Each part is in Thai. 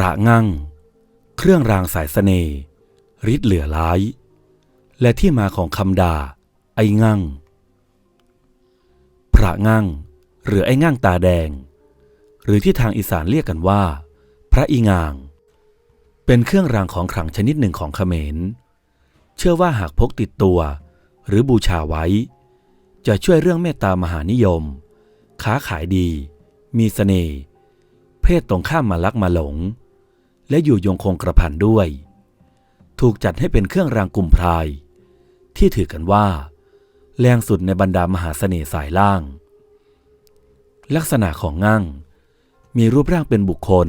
ระงั่ง เครื่องรางสายสเสน่ห์ฤทธิ์เหลือร้าย และที่มาของคำด่า ไอ้งั่ง พระงั่ง หรือไอ้งั่งตาแดง หรือที่ทางอีสานเรียกกันว่า พระอีงาง เป็นเครื่องรางของขลังชนิดหนึ่งของเขมร เชื่อว่าหากพกติดตัว หรือบูชาไว้ จะช่วยเรื่องเมตตามหานิยม ค้าขายดี มีเสน่ห์เพศตรงข้ามมาลักมาหลง และอยู่ยงคงกระพันด้วย ถูกจัดให้เป็นเครื่องรางกลุ่มพราย ที่ถือกันว่า แรงสุดในบรรดามหาเสน่ห์สายล่าง ลักษณะของงั่ง มีรูปร่างเป็นบุคคล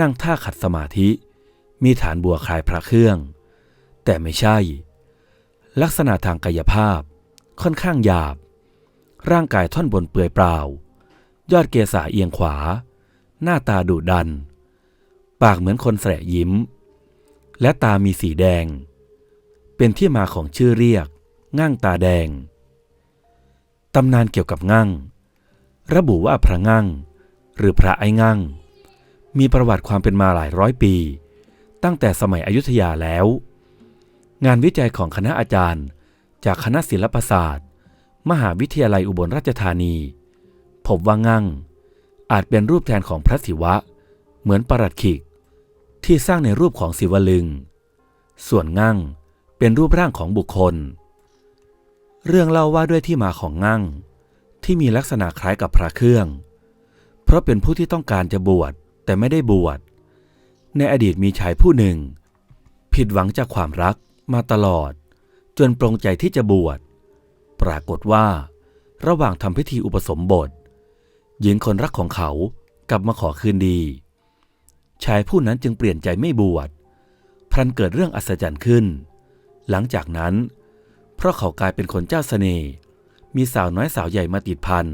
นั่งท่าขัดสมาธิ มีฐานบัวคลายพระเครื่อง แต่ไม่ใช่ ลักษณะทางกายภาพค่อนข้างหยาบ ร่างกายท่อนบนเปลือยเปล่า ยอดเกศาเอียงขวา หน้าตาดุดัน ปากเหมือนคนแสะยิ้ม และตามีสีแดง เป็นที่มาของชื่อเรียกงั่งตาแดง ตำนานเกี่ยวกับงั่งระบุว่าพระงั่งหรือพระไอ้งั่งมีประวัติความเป็นมาหลายร้อยปี ตั้งแต่สมัยอยุธยาแล้ว งานวิจัยของคณะอาจารย์ จากคณะศิลปศาสตร์ มหาวิทยาลัยอุบลราชธานี พบว่างั่งอาจเป็นรูปแทนของพระศิวะ เหมือนปรัดขิก ที่สร้างในรูปของศิวลึง ส่วนงั่งเป็นรูปร่างของบุคคล เรื่องเล่าว่าด้วยที่มาของงั่งที่มีลักษณะคล้ายกับพระเครื่อง เพราะเป็นผู้ที่ต้องการจะบวชแต่ไม่ได้บวช ในอดีตมีชายผู้หนึ่ง ผิดหวังจากความรักมาตลอด จนปรงใจที่จะบวช ปรากฏว่า ระหว่างทำพิธีอุปสมบท หญิงคนรักของเขากลับมาขอคืนดี ชายผู้นั้นจึงเปลี่ยนใจไม่บวชพลันเกิดเรื่องอัศจรรย์ขึ้น หลังจากนั้น เพราะเขากลายเป็นคนเจ้าเสน่ห์มีสาวน้อยสาวใหญ่มาติดพัน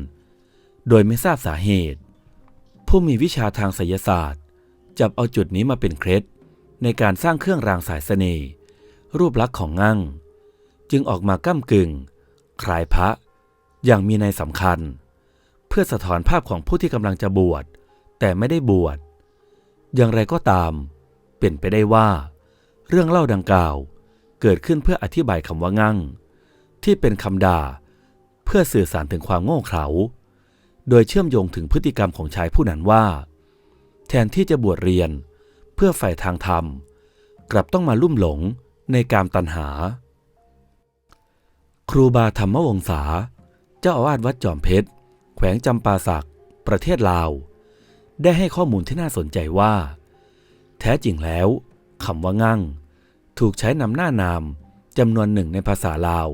โดยไม่ทราบสาเหตุ ผู้มีวิชาทางไสยศาสตร์ จับเอาจุดนี้มาเป็นเคล็ดในการสร้างเครื่องรางสายเสน่ห์รูปลักษณ์ของงั่ง จึงออกมาก้ากึ่งคลายพระอย่างมีในสำคัญ เพื่อสะท้อนภาพของผู้ที่กำลังจะบวชแต่ไม่ได้บวช อย่างไรก็ตาม เป็นไปได้ว่า เรื่องเล่าดังกล่าวเกิดขึ้นเพื่ออธิบายคำว่างั่ง ที่เป็นคำด่า เพื่อสื่อสารถึงความโง่เขลาโดยเชื่อมโยงถึงพฤติกรรมของชายผู้นั้นว่า แทนที่จะบวชเรียนเพื่อฝ่ายทางธรรม กลับต้องมาลุ่มหลงในการตัณหา ครูบาธรรมวงศา เจ้าอาวาสวัดจอมเพชร แขวงจำปาสัก ประเทศลาว ได้ให้ข้อมูลที่น่าสนใจว่า แท้จริงแล้วคำว่างั่ง ถูกใช้นำหน้านามจำนวนหนึ่งในภาษาลาว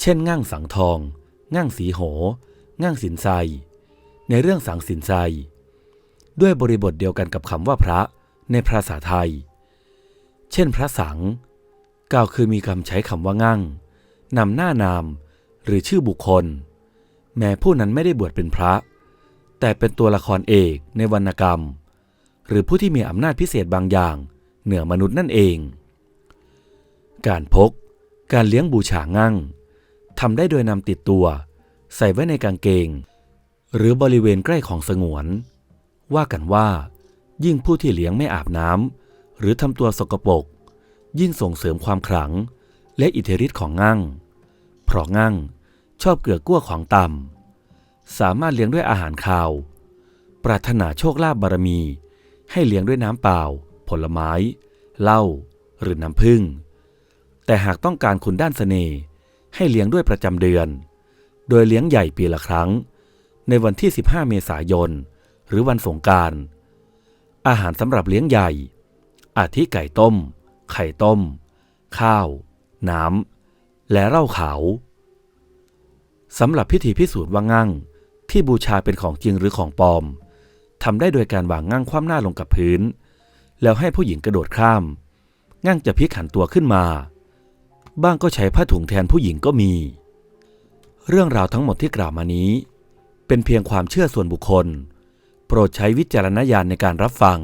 เช่นงั่งสังทอง งั่งสีโห งั่งสินไซในเรื่องสังสินไซด้วยบริบทเดียวกันกับคำว่าพระในภาษาไทย เช่นพระสังกล่าวคือมีคำใช้คำว่างั่งนำหน้านามหรือชื่อบุคคล แม้ผู้นั้นไม่ได้บวชเป็นพระ แต่เป็นตัวละครเอกในวรรณกรรม หรือผู้ที่มีอำนาจพิเศษบางอย่าง เหนือมนุษย์นั่นเอง การพก การเลี้ยงบูชางั่งทำได้โดยนำติดตัว ใส่ไว้ในกางเกง หรือบริเวณใกล้ของสงวน ว่ากันว่า ยิ่งผู้ที่เลี้ยงไม่อาบน้ำหรือทำตัวสกปรกยิ่งส่งเสริมความขลัง และอิทธิฤทธิ์ของงั่งเพราะงั่งชอบเกลือกั้วของต่ำ สามารถเลี้ยงด้วยอาหารคาว ปรารถนาโชคลาภบารมี ให้เลี้ยงด้วยน้ำเปล่า ผลไม้ เหล้าหรือน้ำผึ้ง แต่หากต้องการคุณด้านเสน่ห์ให้เลี้ยงด้วยประจำเดือน โดยเลี้ยงใหญ่ปีละครั้ง ในวันที่ 15 เมษายน หรือวันสงการ อาหารสำหรับเลี้ยงใหญ่ อาทิไก่ต้ม ไข่ต้ม ข้าว น้ำและเหล้าขาวสำหรับพิธีพิสูจน์ว่างั่ง ที่บูชาเป็นของจริงหรือของปลอมทำได้โดยการวางง่างคว่ำหน้าลงกับพื้น แล้วให้ผู้หญิงกระโดดข้ามง่างจะพลิกหันตัวขึ้นมา บ้างก็ใช้ผ้าถุงแทนผู้หญิงก็มี เรื่องราวทั้งหมดที่กล่าวมานี้ เป็นเพียงความเชื่อส่วนบุคคล โปรดใช้วิจารณญาณในการรับฟัง